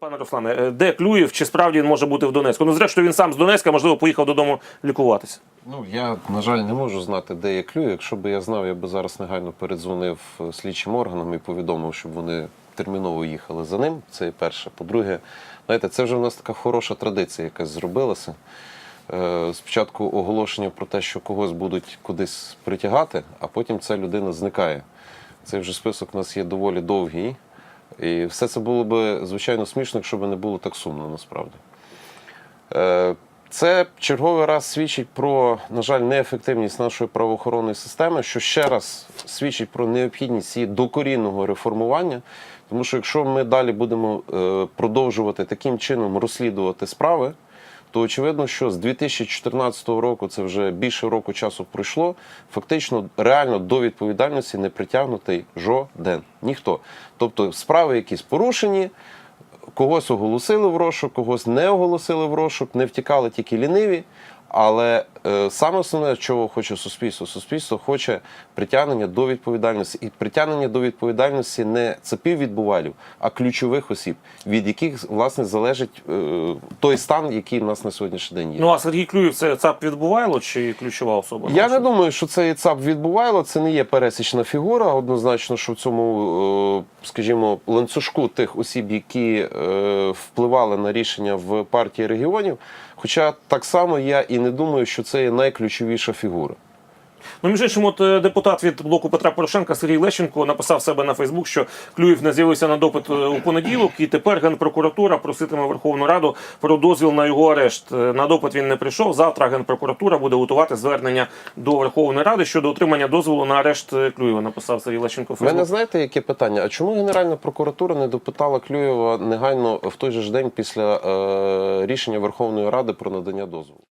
Пане Руслане, е, де Клюєв? Чи справді він може бути в Донецьку? Ну, зрештою, він сам з Донецька, можливо, поїхав додому лікуватися. Ну, я, на жаль, не можу знати, де я клюю. Якщо б я знав, я би зараз негайно передзвонив е, слідчим органам і повідомив, щоб вони терміново їхали за ним. Це є перше. По-друге, знаєте, це вже в нас така хороша традиція якась зробилася. Е, Спочатку оголошення про те, що когось будуть кудись притягати, а потім ця людина зникає. Цей вже список у нас є доволі довгий. І все це було б, звичайно, смішно, якщо б не було так сумно насправді. Е, Це черговий раз свідчить про, на жаль, неефективність нашої правоохоронної системи, що ще раз свідчить про необхідність її докорінного реформування. Тому що якщо ми далі будемо е, продовжувати таким чином розслідувати справи, то очевидно, що з 2014 року це вже більше року часу пройшло. Фактично, реально до відповідальності не притягнутий жоден ніхто. Тобто справи якісь порушені, когось оголосили в розшук, когось не оголосили в розшук, не втікали тільки ліниві. Але е, саме основне, чого хоче суспільство, суспільство хоче притягнення до відповідальності. І притягнення до відповідальності не цепів відбувалів, а ключових осіб, від яких власне залежить е, той стан, який в нас на сьогоднішній день є. Ну а Сергій Клюєв це ЦАП відбувайло чи ключова особа? Я не думаю, що це ЦАП відбувайло. Це не є пересічна фігура. Однозначно, що в цьому, е, скажімо, ланцюжку тих осіб, які е, впливали на рішення в партії регіонів. Хоча так само я і не думаю, що це є найключовіша фігура. Ну, між іншим, от е, депутат від блоку Петра Порошенка Сергій Лещенко написав себе на Фейсбук, що Клюєв не з'явився на допит е, у понеділок, і тепер Генпрокуратура проситиме Верховну Раду про дозвіл на його арешт. Е, На допит він не прийшов. Завтра Генпрокуратура буде готувати звернення до Верховної Ради щодо отримання дозволу на арешт Клюєва. Написав Сергій Лещенко У мене знаєте, яке питання? А чому Генеральна прокуратура не допитала Клюєва негайно в той же ж день після е, рішення Верховної Ради про надання дозволу?